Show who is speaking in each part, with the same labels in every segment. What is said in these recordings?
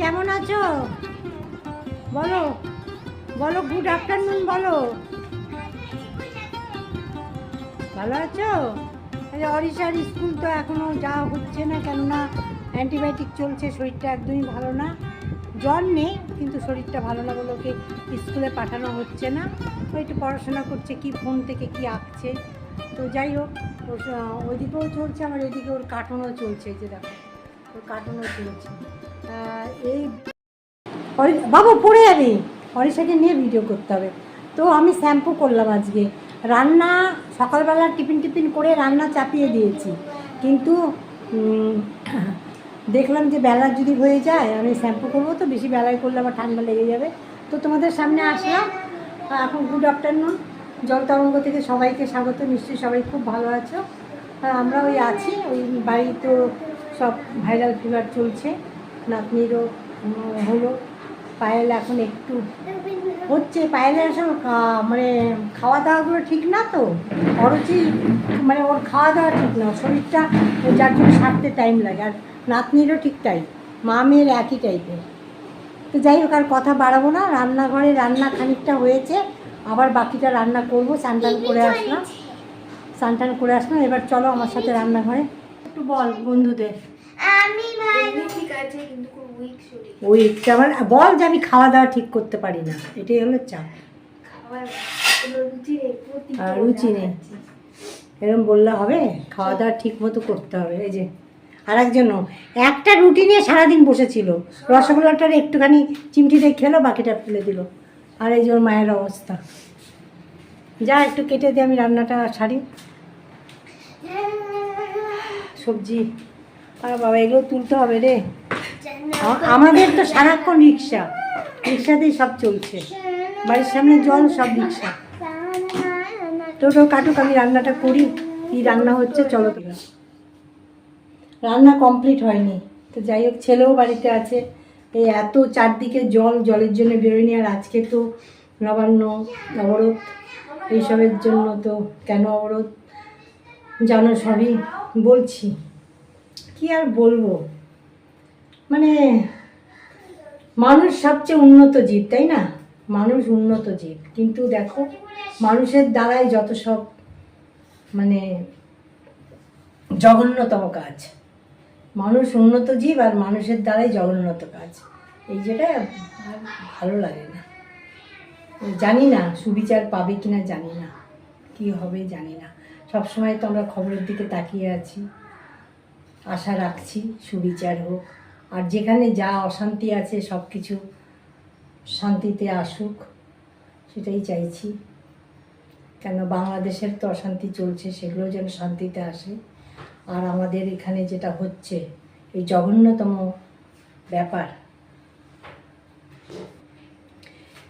Speaker 1: কেমন আছো? বলো বলো গুড আফটারনুন বলো। ভালো আছো? অরিশার স্কুল তো এখনও যাওয়া হচ্ছে না, কেননা অ্যান্টিবায়োটিক চলছে, শরীরটা একদমই ভালো না। জ্বর নেই, কিন্তু শরীরটা ভালো না বলে ওকে স্কুলে পাঠানো হচ্ছে না। ও একটু পড়াশোনা করছে, কি ফোন থেকে কি আঁকছে। তো যাই হোক ওইদিকেও চলছে আমার এদিকে ওর কার্টুনও চলছে যে দেখো। ওর কার্টুনও চলছে। এই বাবু, পড়ে যাবে। অরিশাকে নিয়ে ভিডিও করতে হবে। তো আমি শ্যাম্পু করলাম আজকে। রান্না, সকালবেলা টিফিন টিফিন করে রান্না চাপিয়ে দিয়েছি। কিন্তু দেখলাম যে বেলা যদি হয়ে যায়, আমি শ্যাম্পু করব তো, বেশি বেলায় করলে আবার ঠান্ডা লেগে যাবে। তো তোমাদের সামনে আসলাম। এখন গুড আফটারনুন জল তরঙ্গ থেকে সবাইকে স্বাগত। নিশ্চয়ই সবাই খুব ভালো আছো। আমরা ওই আছি। ওই বাড়ি তো সব ভাইরাল ফিভার চলছে। নাতনিরও হলো। পায়েল এখন একটু হচ্ছে পায়েলের খা- মানে খাওয়া দাওয়াগুলো ঠিক না তো? অরুচি মানে ওর খাওয়া দাওয়া ঠিক না শরীরটা যার জন্য সারতে টাইম লাগে। আর নাতনিরও ঠিক তাই মা মেয়ের একই টাইপের তো যাই হোক আর কথা বাড়াবো না রান্নাঘরে রান্না খানিকটা হয়েছে আবার বাকিটা রান্না করব স্নান করে আসলাম। স্নান টান করে আসলাম এবার চলো আমার সাথে রান্নাঘরে। একটু বল বন্ধুদের।
Speaker 2: আমি ঠিক আছে কিন্তু খুব উইক শরীর।
Speaker 1: আমার বল যে আমি খাওয়া দাওয়া ঠিক করতে পারি না এটাই হলো চাপ।
Speaker 2: রুচি নেই
Speaker 1: আর রুচি নেই। এরকম বললে হবে খাওয়া দাওয়া ঠিক মতো করতে হবে এই যে। আর একজনও একটা রুটি নিয়ে সারাদিন বসেছিল। রসগোল্লাটার একটুখানি চিমটি দিয়ে খেলো বাকিটা ফেলে দিল। আর এই যে ওর মায়ের অবস্থা। যা একটু কেটে দিয়ে আমি রান্নাটা সারি। সবজি। আর বাবা এগুলো তুলতে হবে রে। আমাদের তো সারাক্ষণ রিক্সা। রিক্সাতেই সব চলছে। বাড়ির সামনে জল সব রিক্সা। টোটো কাটুক আমি রান্নাটা করি। কি রান্না হচ্ছে চলো তোমরা। রান্না কমপ্লিট হয়নি। তো যাই হোক ছেলেও বাড়িতে আছে। এই এত চারদিকে জল জলের জন্য বেরোয়নি। আর আজকে তো নবান্ন অবরোধ। এইসবের জন্য তো কেন অবরোধ? জানো সবই বলছি। কি আর বলব? মানে মানুষ সবচেয়ে উন্নত জীব, তাই না? মানুষ উন্নত জীব। কিন্তু দেখো, মানুষের দ্বারাই যত সব মানে জঘন্যতম কাজ। মানুষ উন্নত জীব আর মানুষের দ্বারাই জঘন্যত কাজ। এই যেটা ভালো লাগে না। জানি না, সুবিচার পাবে কিনা জানি না। কি হবে জানি না। সবসময় তো আমরা খবরের দিকে তাকিয়ে আছি। আশা রাখছি, সুবিচার হোক। আর যেখানে যা অশান্তি আছে সব কিছু শান্তিতে আসুক, সেটাই চাইছি। কেন বাংলাদেশের তো অশান্তি চলছে সেগুলো যেন শান্তিতে আসে। আর আমাদের এখানে যেটা হচ্ছে, এই জঘন্যতম ব্যাপার।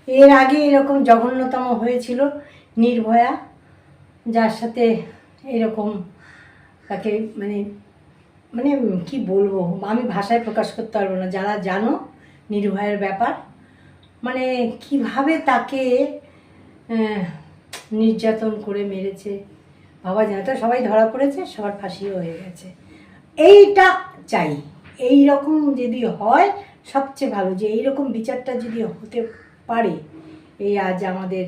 Speaker 1: এর আগে এরকম জঘন্যতম হয়েছিল নির্ভয়া, যার সাথে এরকম তাকে মানে মানে কি বলব, আমি ভাষায় প্রকাশ করতে পারব না। যারা জানো নির্ভয়ের ব্যাপার মানে কীভাবে তাকে নির্যাতন করে মেরেছে, বাবা জানে তো সবাই ধরা পড়েছে, সবার ফাঁসিও হয়ে গেছে। এইটা চাই। এই রকম যদি হয়, সবচেয়ে ভালো যে এই রকম বিচারটা যদি হতে পারে, এই আজ আমাদের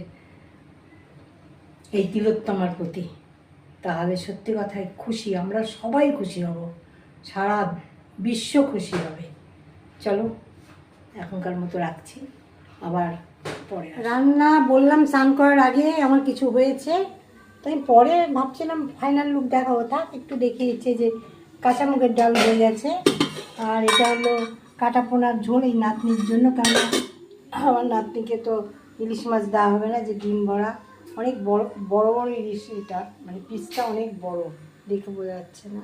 Speaker 1: এই তিলোত্তমার প্রতি, তাহলে সত্যি কথায় খুশি, আমরা সবাই খুশি হব। সারা বিশ্ব খুশি হবে। চলো, এখনকার মতো রাখছি। আবার পরে রান্না বললাম স্নান করার আগে আমার কিছু হয়েছে, তাই পরে ভাবছিলাম ফাইনাল লুক দেখাবো। থাক, একটু দেখে দিচ্ছে যে কাঁচা মুগের ডাল হয়ে গেছে। আর এটা হলো কাটা পোনার ঝোল এই নাতনির জন্য কারণ আমার নাতনিকে তো ইলিশ মাছ দেওয়া হবে না, যে ডিম ভরা অনেক বড় বড় বড় ইলিশ এটা মানে পিসটা অনেক বড়, দেখে বোঝা যাচ্ছে না।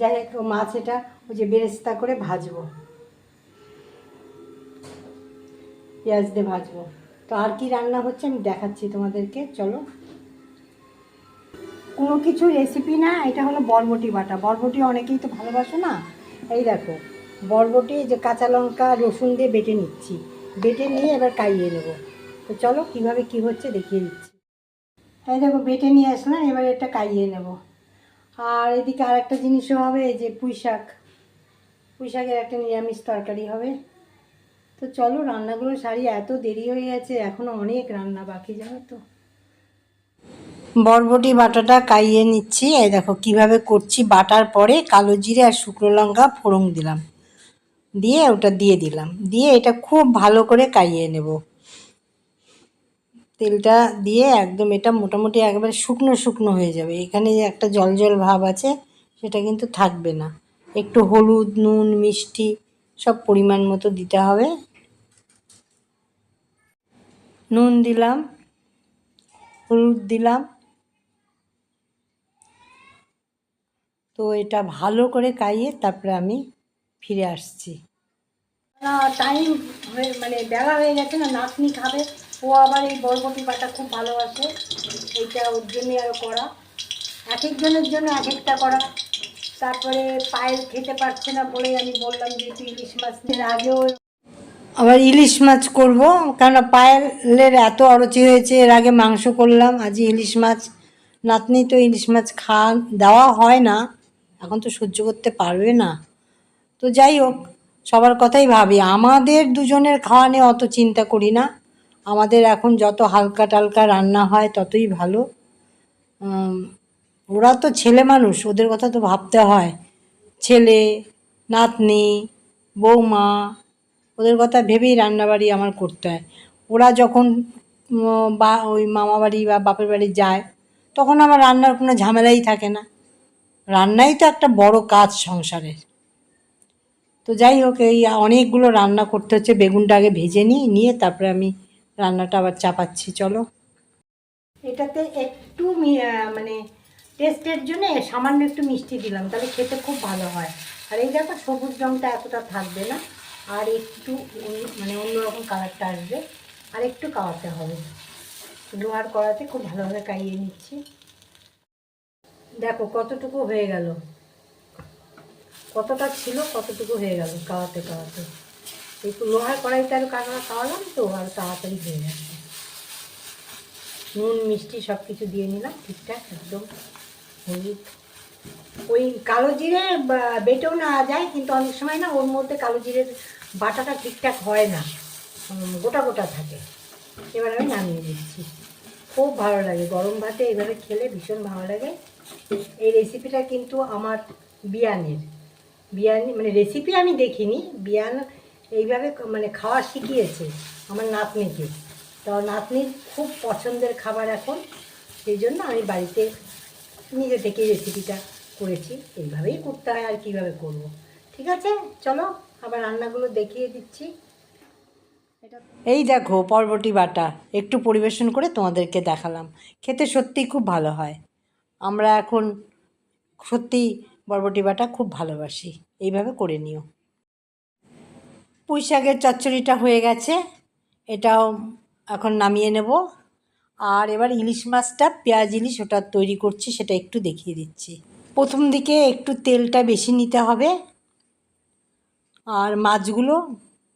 Speaker 1: যাই হোক মাছ এটা, ওই যে বেরেস্তা করে ভাজবো। পেঁয়াজ দিয়ে ভাজবো। তো আর কি রান্না হচ্ছে আমি দেখাচ্ছি তোমাদেরকে, চলো। কোনো কিছু রেসিপি না, এটা হলো বরবটি বাটা। বরবটি অনেকেই তো ভালোবাসো না? এই দেখো, বরবটি যে কাঁচা লঙ্কা, রসুন দিয়ে বেটে নিচ্ছি। বেটে নিয়ে এবার কাইয়ে নেব। তো চলো, কীভাবে কি হচ্ছে দেখিয়ে দিচ্ছি। এই দেখো, বেটে নিয়ে আসলাম, এবার এটা কাইয়ে নেব। আর এদিকে আর একটা জিনিসও হবে, এই যে পুঁই শাক। পুঁই শাকের একটা নিরামিষ তরকারি হবে। তো চলো, রান্নাগুলো সারি, এত দেরি হয়ে গেছে, এখনও অনেক রান্না বাকি, জানো তো। বরবটি বাটাটা কাইয়ে নিচ্ছি, এই দেখো কীভাবে করছি বাটার পরে কালো জিরে আর শুকনো লঙ্কা ফোড়ন দিলাম। দিয়ে ওটা দিয়ে দিলাম। দিয়ে এটা খুব ভালো করে কাইয়ে নেব। তেলটা দিয়ে একদম এটা মোটামুটি একবারে শুকনো শুকনো হয়ে যাবে। এখানে যে একটা জল জল ভাব আছে, সেটা কিন্তু থাকবে না। একটু হলুদ, নুন, মিষ্টি সব পরিমাণ মতো দিতে হবে। নুন দিলাম, হলুদ দিলাম। তো এটা ভালো করে কাইয়ে তারপরে আমি ফিরে আসছি। টাইম মানে বেলা হয়ে গেছে না, নাতনি খাবে। ও আবার এই বরবটি বাটা খুব ভালোবাসে। এইটা ওর জন্যই আরও করা। এক একজনের জন্য এক একটা করা। তারপরে পায়েল খেতে পারছে না বলেই আমি বললাম যে তুই ইলিশ মাছ এর আগেও আবার ইলিশ মাছ করব, কেননা পায়েলের এত অরুচি হয়েছে। এর আগে মাংস করলাম আজ ইলিশ মাছ। নাতনি তো ইলিশ মাছ খাওয়া দেওয়া হয় না। এখন তো সহ্য করতে পারবে না। তো যাই হোক, সবার কথাই ভাবি। আমাদের দুজনের খাওয়া নিয়ে অত চিন্তা করি না। আমাদের এখন যত হালকা টালকা রান্না হয়, ততই ভালো। ওরা তো ছেলে মানুষ, ওদের কথা তো ভাবতে হয়। ছেলে, নাতনি, বৌমা, ওদের কথা ভেবেই রান্নাবাড়ি আমার করতে হয়। ওরা যখন বা, ওই মামা বাড়ি বা বাপের বাড়ি যায়, তখন আমার রান্নার কোনো ঝামেলাই থাকে না। রান্নাই তো একটা বড় কাজ সংসারের। তো যাই হোক, এই অনেকগুলো রান্না করতে হচ্ছে, বেগুনটা আগে ভেজে নিই, নিয়ে তারপরে আমি রান্নাটা আবার চাপাচ্ছি, চলো। এটাতে একটু মানে টেস্টের জন্য সামান্য একটু মিষ্টি দিলাম, তাহলে খেতে খুব ভালো হয়। আর এই দেখো সবুজ রঙটা এতটা থাকবে না, আর একটু মানে অন্যরকম কালারটা আসবে, আর একটু কাওয়াতে হবে। লোহার কড়াতে খুব ভালোভাবে কাইয়ে নিচ্ছি। দেখো কতটুকু হয়ে গেল। কতটা ছিল কতটুকু হয়ে গেল কাওয়াতে কাওয়াতে। একটু লোহার কড়াইতে আরও কাটা খাওয়ালাম তো আর তাড়াতাড়ি হয়ে যাচ্ছে নুন, মিষ্টি সব কিছু দিয়ে নিলাম, ঠিকঠাক, একদম হলুদ। ওই কালো জিরে বেটেও নেওয়া যায়, কিন্তু অনেক সময় না ওর মধ্যে কালো জিরের বাটাটা ঠিকঠাক হয় না। গোটা গোটা থাকে। এবার আমি নামিয়ে দিচ্ছি। খুব ভালো লাগে, গরম ভাতে এভাবে খেলে ভীষণ ভালো লাগে। এই রেসিপিটা কিন্তু আমার বিয়ানের। বিয়ানি মানে রেসিপি আমি দেখিনি, বিয়ান এইভাবে মানে খাওয়া শিখিয়েছে আমার নাতনিকে। তো নাতনির খুব পছন্দের খাবার এখন, সেই জন্য আমি বাড়িতে নিজে থেকে রেসিপিটা করেছি। এইভাবেই করতে হয় আর কীভাবে করব। ঠিক আছে? চলো, আবার রান্নাগুলো দেখিয়ে দিচ্ছি। এই দেখো, পরবটি বাটা। একটু পরিবেশন করে তোমাদেরকে দেখালাম। খেতে সত্যিই খুব ভালো হয়। আমরা এখন সত্যি বরবটি বাটা খুব ভালোবাসি। এইভাবে করে নিও। পুঁই শাকের চচ্চড়িটা হয়ে গেছে, এটাও এখন নামিয়ে নেব। আর এবার ইলিশ মাছটা, পেঁয়াজ ইলিশ ওটা তৈরি করছি, সেটা একটু দেখিয়ে দিচ্ছি। প্রথম দিকে একটু তেলটা বেশি নিতে হবে, আর মাছগুলো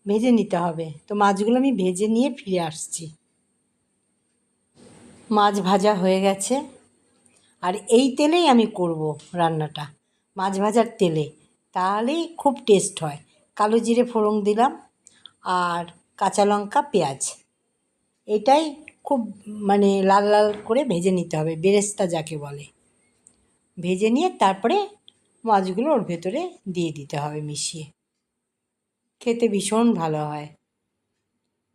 Speaker 1: ভেজে নিতে হবে। তো মাছগুলো আমি ভেজে নিয়ে ফিরে আসছি। মাছ ভাজা হয়ে গেছে, আর এই তেলেই আমি করব রান্নাটা, মাছ ভাজার তেলে। তাহলেই খুব টেস্ট হয়। কালো জিরে ফোড়ন দিলাম আর কাঁচা লঙ্কা পেঁয়াজ। এটাই খুব মানে লাল লাল করে ভেজে নিতে হবে, বেরেস্তা যাকে বলে। ভেজে নিয়ে তারপরে মাছগুলো ওর ভেতরে দিয়ে দিতে হবে মিশিয়ে। খেতে ভীষণ ভালো হয়।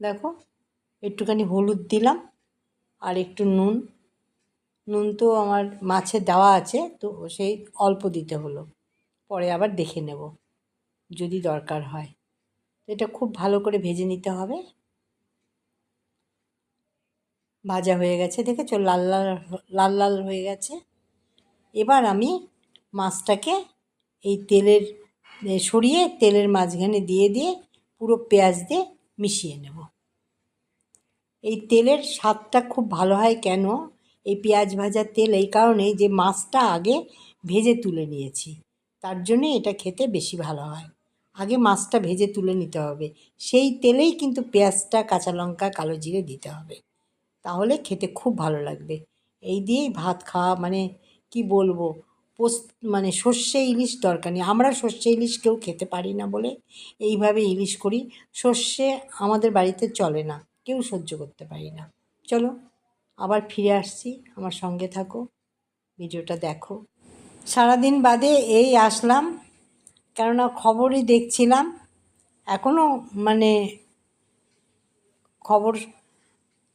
Speaker 1: দেখো, একটুখানি হলুদ দিলাম আর একটু নুন। নুন তো আমার মাছে দেওয়া আছে, তো সেই অল্প দিতে হলো। পরে আবার দেখে নেব। যদি দরকার হয়। এটা খুব ভালো করে ভেজে নিতে হবে। ভাজা হয়ে গেছে, দেখেছ? লাল লাল লাল লাল হয়ে গেছে। এবার আমি মাছটাকে এই তেলের সরিয়ে তেলের মাঝখানে দিয়ে দিয়ে পুরো পেঁয়াজ দিয়ে মিশিয়ে নেব। এই তেলের স্বাদটা খুব ভালো হয় কেন? এই পেঁয়াজ ভাজার তেল এই কারণেই যে মাছটা আগে ভেজে তুলে নিয়েছি। তার জন্যে এটা খেতে বেশি ভালো হয়। আগে মাছটা ভেজে তুলে নিতে হবে। সেই তেলেই কিন্তু পেঁয়াজটা, কাঁচা লঙ্কা, কালো জিরে দিতে হবে। তাহলে খেতে খুব ভালো লাগবে। এই দিয়েই ভাত খাওয়া মানে কি বলব, পোস্ত মানে সর্ষে ইলিশ দরকার নেই। আমরা সর্ষে ইলিশ কেউ খেতে পারি না বলে এইভাবে ইলিশ করি। সর্ষে আমাদের বাড়িতে চলে না, কেউ সহ্য করতে পারি না। চলো, আবার ফিরে আসছি। আমার সঙ্গে থাকো, ভিডিওটা দেখো। সারাদিন বাদে এই আসলাম। কেননা খবরই দেখছিলাম এখনও মানে খবর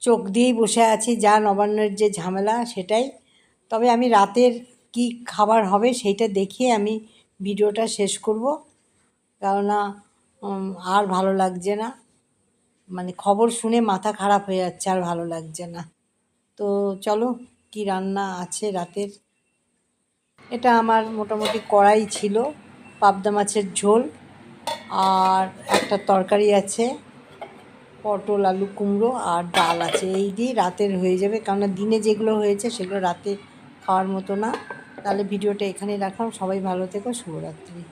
Speaker 1: চোখ দিয়েই বসে আছি, যা নবান্নের যে ঝামেলা সেটাই। তবে আমি রাতের কি খাবার হবে সেইটা দেখিয়ে আমি ভিডিওটা শেষ করব, কেননা আর ভালো লাগছে না। মানে খবর শুনে মাথা খারাপ হয়ে যাচ্ছে, আর ভালো লাগছে না। তো চলো, কি রান্না আছে রাতের? এটা আমার মোটামুটি কড়াই ছিল। পাবদা মাছের ঝোল আর একটা তরকারি আছে, পটল, আলু কুমড়ো আর ডাল আছে। এই দিয়ে রাতের হয়ে যাবে, কেননা দিনে যেগুলো হয়েছে সেগুলো রাতে খাওয়ার মতো না। তাহলে ভিডিওটা এখানেই রাখলাম। সবাই ভালো থেকো, শুভরাত্রি।